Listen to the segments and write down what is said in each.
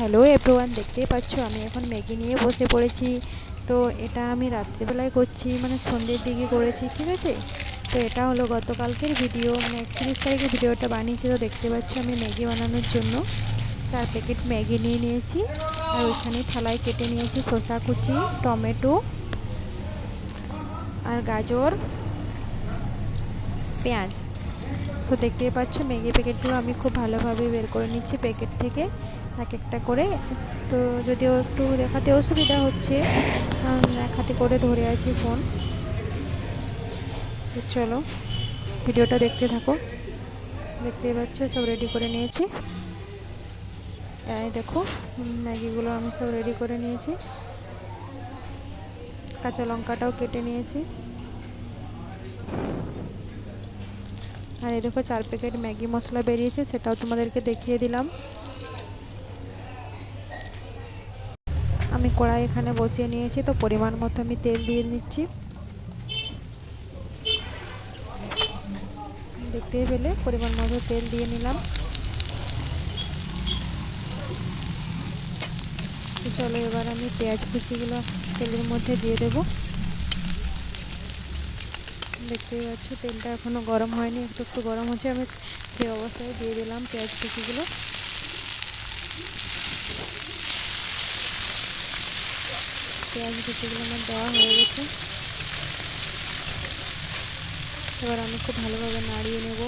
Hello everyone দেখতেই পাচ্ছ, আমি এখন ম্যাগি নিয়ে বসে পড়েছি। তো এটা আমি রাত্রিবেলায় করছি মানে সন্ধ্যের দিকে করেছি, ঠিক আছে? তো এটা হলো গতকালকের ভিডিও মানে একত্রিশ তারিখে ভিডিওটা বানিয়েছি তো দেখতে পাচ্ছ আমি ম্যাগি বানানোর জন্য। চার প্যাকেট ম্যাগি নিয়ে নিয়েছি, আর ওইখানে থালায় কেটে নিয়েছি শসা কুচি, টমেটো, আর গাজর, পেঁয়াজ। তো দেখতেই পাচ্ছ ম্যাগি প্যাকেটগুলো আমি খুব ভালোভাবে বের করে নিচ্ছি প্যাকেট থেকে। এক একটা করে। তো যদিও একটু দেখাতে অসুবিধা হচ্ছে এক হাতে করে ধরে আছি ফোন। চলো, ভিডিওটা দেখতে থাকো। দেখতেই পাচ্ছ, সব রেডি করে নিয়েছি। দেখো, ম্যাগিগুলো আমি সব রেডি করে নিয়েছি। কাঁচা লঙ্কাটাও কেটে নিয়েছি। আর এই দেখো, চার প্যাকেট ম্যাগি মশলা বেরিয়েছে, সেটাও তোমাদেরকে দেখিয়ে দিলাম। আমি কড়াই এখানে বসিয়ে নিয়েছি, তো পরিমাণ মতো আমি তেল দিয়ে নিচ্ছি। দেখতেই পেলে, পরিমাণ মতো তেল দিয়ে নিলাম। চলো এবার আমি পেঁয়াজ কুচিগুলো তেলের মধ্যে দিয়ে দেব। দেখতেই পাচ্ছ, তেলটা এখনও গরম হয়নি, একটু একটু গরম হচ্ছে, আমি সেই অবস্থায় দিয়ে দিলাম পেঁয়াজ কুচিগুলো। পেঁয়াজ কুচিগুলো আমার দেওয়া হয়ে গেছে। এবার আমি খুব ভালোভাবে নাড়িয়ে নেব।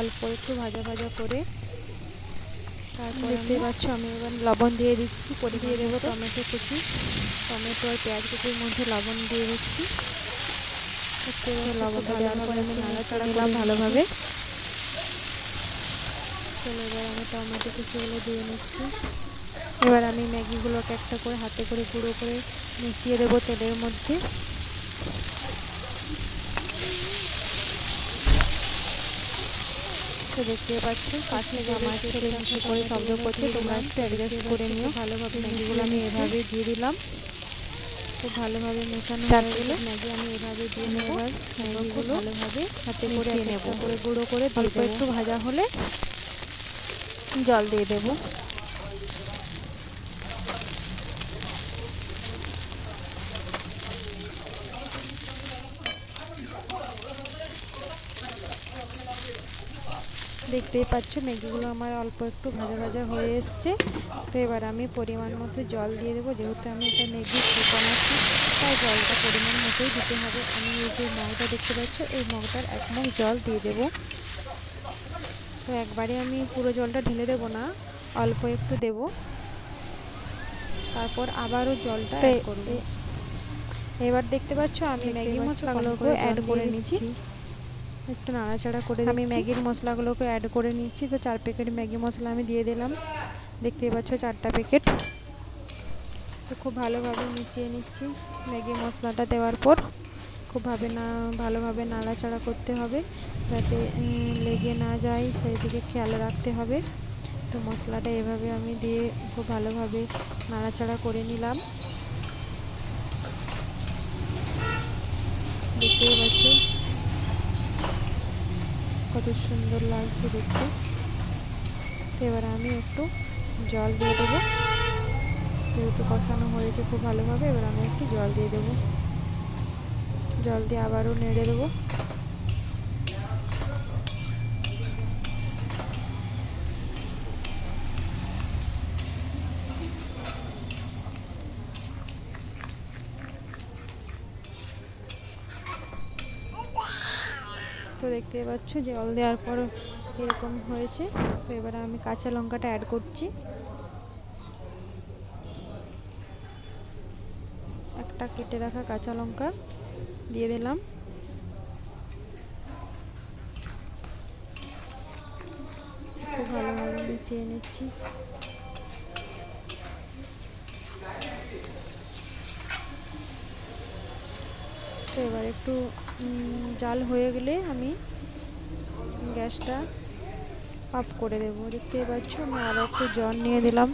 অল্প একটু ভাজা ভাজা করে। তারপর দেখতে পাচ্ছ আমি এবার লবণ দিয়ে দিচ্ছি পরে দিয়ে দেবো টমেটো কুচি। টমেটো আর পেঁয়াজ কুচির মধ্যে লবণ দিয়ে দিচ্ছি। লবণটা দেওয়ার পরে আমি নাড়াচাড়া করলাম ভালোভাবে। চলো এবার আমি টমেটো কুচিগুলো দিয়ে নিচ্ছি। এবার আমি ম্যাগিগুলোকে একটা করে হাতে করে গুঁড়ো করে মিশিয়ে দেবো তেলের মধ্যে। তো দেখতে পাচ্ছ পাঁচ থেকে আমার ছেলে মিশে করে শব্দ করছে তোমরা একটু অ্যাডজাস্ট করে নিও। ভালোভাবে ম্যাগিগুলো আমি এভাবে দিয়ে দিলাম। খুব ভালোভাবে মেশানো হয়ে গেলে ম্যাগি আমি এভাবে দিয়ে নেব। ম্যাগিগুলো ভালোভাবে হাতে করে নেব। করে গুঁড়ো করে অল্প একটু ভাজা হলে জল দিয়ে দেবো। দেখতেই পাচ্ছ ম্যাগিগুলো আমার অল্প একটু ভাজা ভাজা হয়ে এসছে। তো এবার আমি পরিমাণ মতো জল দিয়ে দেবো। যেহেতু আমি এটা ম্যাগি বানাচ্ছি তাই জলটা পরিমাণ মতোই দিতে হবে। আমি এই যে মগটা দেখতে পাচ্ছ এই মগটার এক মগ জল দিয়ে দেবো। তো একবারে আমি পুরো জলটা ঢেলে দেবো না অল্প একটু দেব। তারপর আবারও জলটা অ্যাড করব। এবার দেখতে পাচ্ছ আমি ম্যাগি মশলাগুলোকে অ্যাড করে নিচ্ছি। একটু নাড়াচাড়া করে আমি ম্যাগির মশলাগুলোকে অ্যাড করে নিচ্ছি। তো চার প্যাকেট ম্যাগি মশলা আমি দিয়ে দিলাম। দেখতেই পাচ্ছ চারটা প্যাকেট তো খুব ভালোভাবে মিশিয়ে নিচ্ছি ম্যাগি মশলাটা দেওয়ার পর। খুব ভাবে না ভালোভাবে নাড়াচাড়া করতে হবে যাতে লেগে না যায় সেই দিকে খেয়াল রাখতে হবে। তো মশলাটা এভাবে আমি দিয়ে খুব ভালোভাবে নাড়াচাড়া করে নিলাম দেখতেই পাচ্ছ কত সুন্দর লাগছে দেখতে। এবার আমি একটু জল দিয়ে দেবো। যেহেতু কষানো হয়েছে খুব ভালোভাবে, এবার আমি একটু জল দিয়ে দেবো। জল দিয়ে আবারও নেড়ে দেবো। দেখতে পাচ্ছ জল দেওয়ার পর এরকম হয়েছে। তো এবার আমি কাঁচা লঙ্কাটা অ্যাড করছি। একটা কেটে রাখা কাঁচা লঙ্কা দিয়ে দিলাম। খুব ভালোভাবে মিশিয়ে নিচ্ছি। তো এবার একটু জাল হয়ে গেলে আমি গ্যাসটা অফ করে দেবো। দেখতে পাচ্ছ, আমি আরও একটু জল নিয়ে দিলাম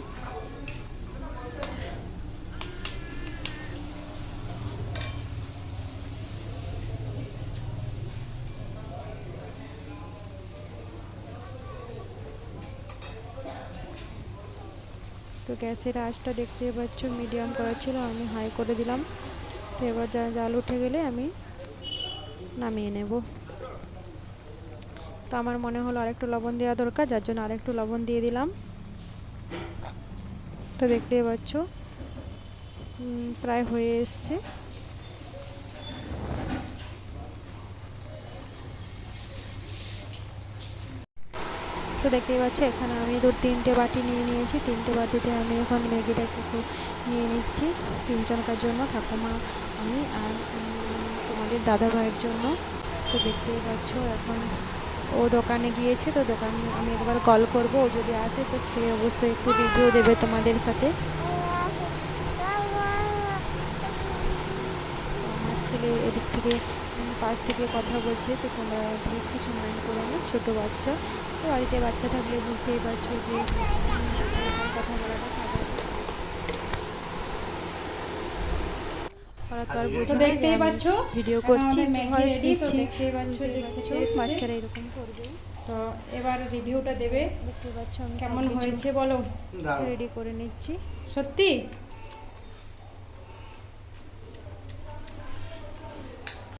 তো গ্যাসের আঁচটা দেখতে পাচ্ছ, মিডিয়াম করা ছিল, আমি হাই করে দিলাম। তো এবার জাল উঠে গেলে আমি নামিয়ে নেব। তো আমার মনে হলো আরেকটু লবণ দেওয়া দরকার, যার জন্য আরেকটু লবণ দিয়ে দিলাম। তো দেখতেই পাচ্ছ প্রায় হয়ে এসছে। তো দেখতেই পাচ্ছ, এখানে আমি দু তিনটে বাটি নিয়ে নিয়েছি। তিনটে বাটিতে আমি এখন ম্যাগিটাকে একটু নিয়ে নিচ্ছি তিনজনকার জন্য, ঠাকুমা, আমি আর তোমাদের দাদা ভাইয়ের জন্য। তো দেখতেই পাচ্ছ, এখন ও দোকানে গিয়েছে, তো দোকান, আমি একবার কল করব, ও যদি আসে তো খেয়ে অবশ্যই একটু রিভিউ দেবে তোমাদের সাথে। আমার ছেলে এদিক থেকে পাশ থেকে কথা বলছে তো তোমরা প্লিজ কিছু মাইন্ড করো না ছোটো বাচ্চা। তো বাড়িতে বাচ্চা থাকলে বুঝতেই পারছ যে কথা বলাটা দেখতেই পাচ্ছ? ভিডিও এখন করছি ভয়েস দিচ্ছি দেখতেই পাচ্ছ যে বুঝতেই খেতে পারছ, এসছে। বাচ্চারা এরকম করবেই তো এবার রিভিউটা দেবে। দেখতে পাচ্ছ আমি কেমন হয়েছে বলো? রেডি করে নিচ্ছি। সত্যি?